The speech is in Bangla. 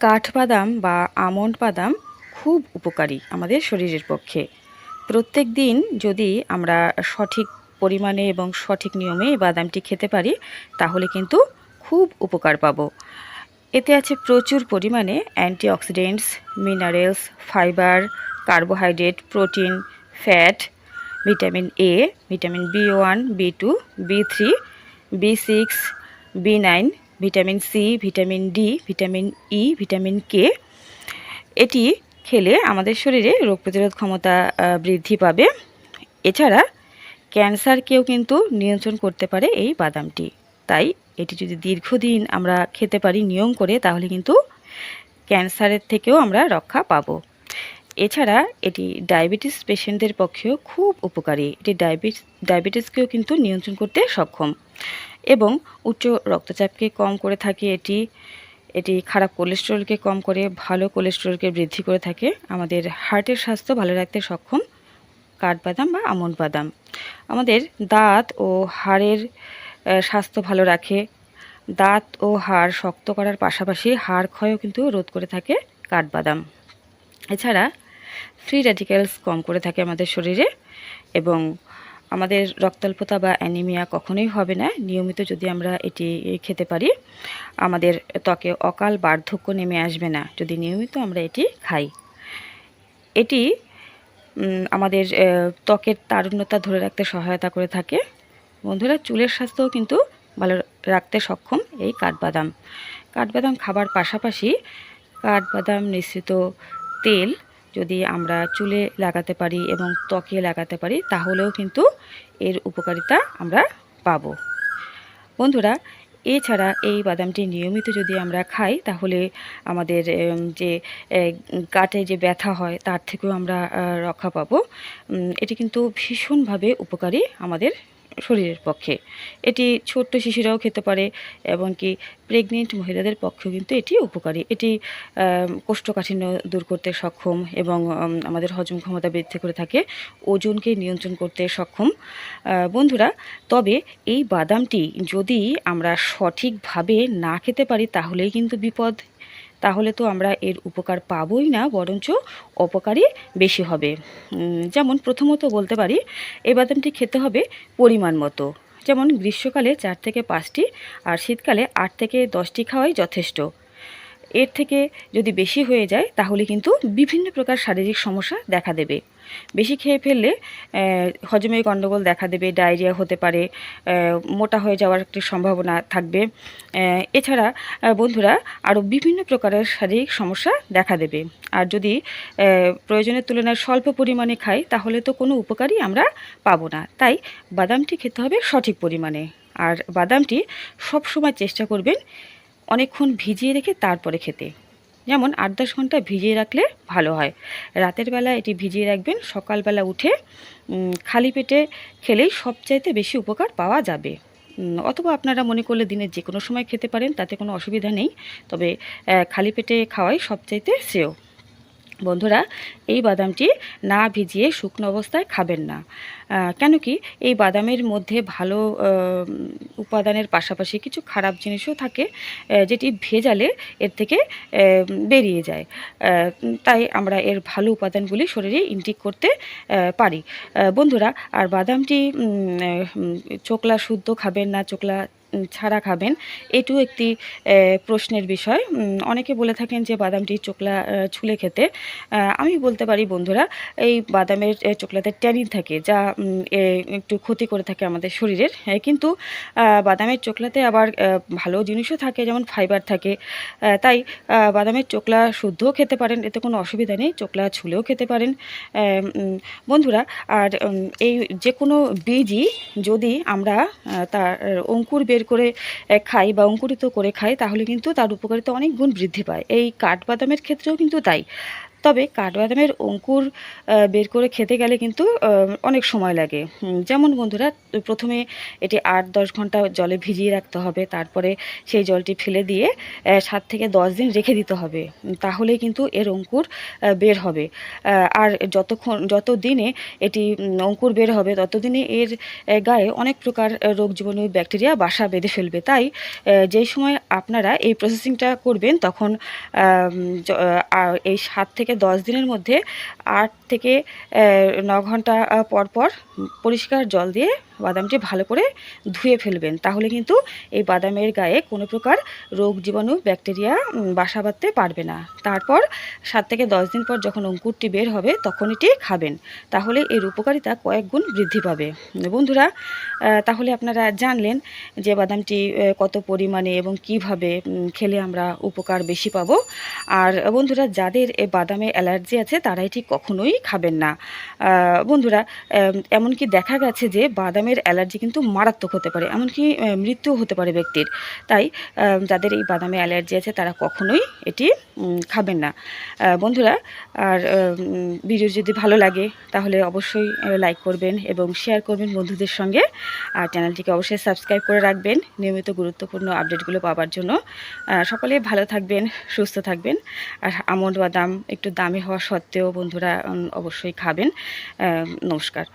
কাঠবাদাম বা আমন্ড বাদাম খুব উপকারী আমাদের শরীরের পক্ষে। প্রত্যেক দিন যদি আমরা সঠিক পরিমাণে এবং সঠিক নিয়মে এই বাদামটি খেতে পারি, তাহলে কিন্তু খুব উপকার পাবো। এতে আছে প্রচুর পরিমাণে antioxidants, minerals, fibre, carbohydrate, protein, fat, vitamin A, vitamin B one, B two, B three, B six, B nine vitamin C, vitamin D, vitamin E, vitamin K. এটি খেলে আমাদের শরীরে রোগ প্রতিরোধ ক্ষমতা বৃদ্ধি পাবে। এছাড়া ক্যান্সারকেও কিন্তু নিয়ন্ত্রণ করতে পারে এই বাদামটি। তাই এটি যদি দীর্ঘদিন আমরা খেতে পারি, নিয়ম করে, তাহলে কিন্তু ক্যান্সারের থেকেও আমরা রক্ষা পাবো। এছাড়া এটি ডায়াবেটিস পেশেন্টদের পক্ষেও খুব উপকারী। এটি ডায়াবেটিস, ডায়াবেটিসকেও কিন্তু নিয়ন্ত্রণ করতে সক্ষম। এবং উচ্চ রক্তচাপকে কম করে থাকে এটি। এটি খারাপ কোলেস্টেরলকে কম করে, ভালো কোলেস্টেরলকে বৃদ্ধি করে থাকে। আমাদের হার্টের স্বাস্থ্য ভালো রাখতে সক্ষম কাঠবাদাম বা আমন্ড বাদাম। আমাদের দাঁত ও হাড়ের স্বাস্থ্য ভালো রাখে। দাঁত ও হাড় শক্ত করার পাশাপাশি হাড় ক্ষয়ও কিন্তু রোধ করে থাকে কাঠবাদাম। এছাড়া ফ্রি র্যাডিক্যালস কম করে থাকে আমাদের শরীরে এবং আমাদের রক্তাল্পতা বা অ্যানিমিয়া কখনোই হবে না। নিয়মিত যদি আমরা এটি খেতে পারি, আমাদের ত্বকে অকাল বার্ধক্য নেমে আসবে না, যদি নিয়মিত আমরা এটি খাই। এটি আমাদের ত্বকের তারুণ্যতা ধরে রাখতে সহায়তা করে থাকে। বন্ধুরা, চুলের স্বাস্থ্যও কিন্তু ভালো রাখতে সক্ষম এই কাঠবাদাম। কাঠবাদাম খাবার পাশাপাশি কাঠবাদাম মিশ্রিত তেল যদি আমরা চুলে লাগাতে পারি এবং ত্বকে লাগাতে পারি, তাহলেও কিন্তু এর উপকারিতা আমরা পাবো। বন্ধুরা, এছাড়া এই বাদামটি নিয়মিত যদি আমরা খাই, তাহলে আমাদের যে গাটে যে ব্যথা হয়, তার থেকেও আমরা রক্ষা পাবো। এটি কিন্তু ভীষণভাবে উপকারী আমাদের শরীরের পক্ষে। এটি ছোট্ট শিশুরাও খেতে পারে, এমনকি প্রেগনেন্ট মহিলাদের পক্ষেও কিন্তু এটি উপকারী। এটি কোষ্ঠকাঠিন্য দূর করতে সক্ষম এবং আমাদের হজম ক্ষমতা বৃদ্ধি করে থাকে, ওজনকে নিয়ন্ত্রণ করতে সক্ষম। বন্ধুরা, তবে এই বাদামটি যদি আমরা সঠিকভাবে না খেতে পারি, তাহলেই কিন্তু বিপদ। তাহলে তো আমরা এর উপকার পাবই না, বরঞ্চ অপকারই বেশি হবে। যেমন প্রথমত বলতে পারি এই বাদামটি খেতে হবে পরিমাণ মতো। যেমন গ্রীষ্মকালে চার থেকে পাঁচটি আর শীতকালে আট থেকে দশটি খাওয়াই যথেষ্ট। এর থেকে যদি বেশি হয়ে যায়, তাহলে কিন্তু বিভিন্ন প্রকার শারীরিক সমস্যা দেখা দেবে। বেশি খেয়ে ফেললে আহ, হজমে গণ্ডগোল দেখা দেবে ডায়রিয়া হতে পারে মোটা হয়ে যাওয়ার একটি সম্ভাবনা থাকবে। এছাড়া বন্ধুরা আরও বিভিন্ন প্রকারের শারীরিক সমস্যা দেখা দেবে। আর যদি প্রয়োজনের তুলনায় স্বল্প পরিমাণে খাই তাহলে তো কোনো উপকারই আমরা পাবো না। তাই বাদামটি খেতে হবে সঠিক পরিমাণে। আর বাদামটি সব সময় চেষ্টা করবেন অনেকক্ষণ ভিজিয়ে রেখে তারপরে খেতে। যেমন আট দশ ঘণ্টা ভিজিয়ে রাখলে ভালো হয়। রাতের বেলা এটি ভিজিয়ে রাখবেন, সকালবেলা উঠে খালি পেটে খেলেই সবচাইতে বেশি উপকার পাওয়া যাবে। অথবা আপনারা মনে করলে দিনের যে কোনো সময় খেতে পারেন, তাতে কোনো অসুবিধা নেই। তবে খালি পেটে খাওয়াই সবচাইতে শ্রেয়। বন্ধুরা, এই বাদামটি না ভিজিয়ে শুকনো অবস্থায় খাবেন না। কেন কি এই বাদামের মধ্যে ভালো উপাদানের পাশাপাশি কিছু খারাপ জিনিসও থাকে যেটি ভেজালে এর থেকে বেরিয়ে যায়। তাই আমরা এর ভালো উপাদানগুলি শরীরে ইনটিক করতে পারি। বন্ধুরা, আর বাদামটি চোকলা শুদ্ধ খাবেন না চোকলা ছাড়া খাবেন। এটিও একটি প্রশ্নের বিষয়। অনেকে বলে থাকেন যে বাদামটি চোকলা ছুলে খেতে। আমি বলতে পারি বন্ধুরা, এই বাদামের চোকলাতে ট্যানিন থাকে, যা একটু ক্ষতি করে থাকে আমাদের শরীরের। কিন্তু বাদামের চোকলাতে আবার ভালো জিনিসও থাকে, যেমন ফাইবার থাকে। তাই বাদামের চোকলা শুদ্ধও খেতে পারেন, এতে কোনো অসুবিধা নেই চোকলা ছুলেও খেতে পারেন। বন্ধুরা, আর এই যে কোনো বীজই যদি আমরা তার অঙ্কুর বের করে খাই বা অঙ্কুরিত করে খাই তাহলে কিন্তু তার উপকারিতা অনেক গুণ বৃদ্ধি পায়। এই কাঠবাদামের ক্ষেত্রেও কিন্তু তাই। তবে কাঠবাদামের অঙ্কুর বের করে খেতে গেলে কিন্তু অনেক সময় লাগে। যেমন বন্ধুরা প্রথমে এটি আট দশ ঘণ্টা জলে ভিজিয়ে রাখতে হবে তারপরে সেই জলটি ফেলে দিয়ে সাত থেকে দশ দিন রেখে দিতে হবে। উম, তাহলেই কিন্তু এর অঙ্কুর বের হবে। আর যতক্ষণ যত দিনে এটি অঙ্কুর বের হবে ততদিনে এর গায়ে অনেক প্রকার রোগ জীবাণু ব্যাকটেরিয়া বাসা বেঁধে ফেলবে। তাই যেই সময় আপনারা এই প্রসেসিংটা করবেন তখন এই সাত থেকে দশ দিনের মধ্যে আট থেকে ন ঘণ্টা আহ, পর পর পরিষ্কার জল দিয়ে বাদামটি ভালো করে ধুয়ে ফেলবেন। তাহলে কিন্তু এই বাদামের গায়ে কোনো প্রকার রোগ জীবাণু, ব্যাকটেরিয়া বাসা বাঁধতে পারবে না। তারপর সাত থেকে দশ দিন পর যখন অঙ্কুরটি বের হবে তখন এটি খাবেন। তাহলে এর উপকারিতা কয়েক গুণ বৃদ্ধি পাবে। বন্ধুরা তাহলে আপনারা জানলেন যে বাদামটি কত পরিমাণে এবং কীভাবে খেলে আমরা উপকার বেশি পাবো। আর বন্ধুরা, যাদের এ বাদামে অ্যালার্জি আছে তারা এটি কখনোই খাবেন না। বন্ধুরা এমনকি দেখা গেছে যে বাদামের অ্যালার্জি কিন্তু মারাত্মক হতে পারে এমনকি আহ, মৃত্যুও হতে পারে ব্যক্তির। তাই যাদের এই বাদামে অ্যালার্জি আছে তারা কখনোই এটি খাবেন না। বন্ধুরা আর ভিডিও যদি ভালো লাগে তাহলে অবশ্যই লাইক করবেন এবং শেয়ার করবেন বন্ধুদের সঙ্গে। আর চ্যানেলটিকে অবশ্যই সাবস্ক্রাইব করে রাখবেন নিয়মিত গুরুত্বপূর্ণ আপডেটগুলো পাওয়ার জন্য। সকলে ভালো থাকবেন সুস্থ থাকবেন। আর আমন্ড বাদাম একটু দামি হওয়া সত্ত্বেও বন্ধুরা অবশ্যই খাবেন। নমস্কার।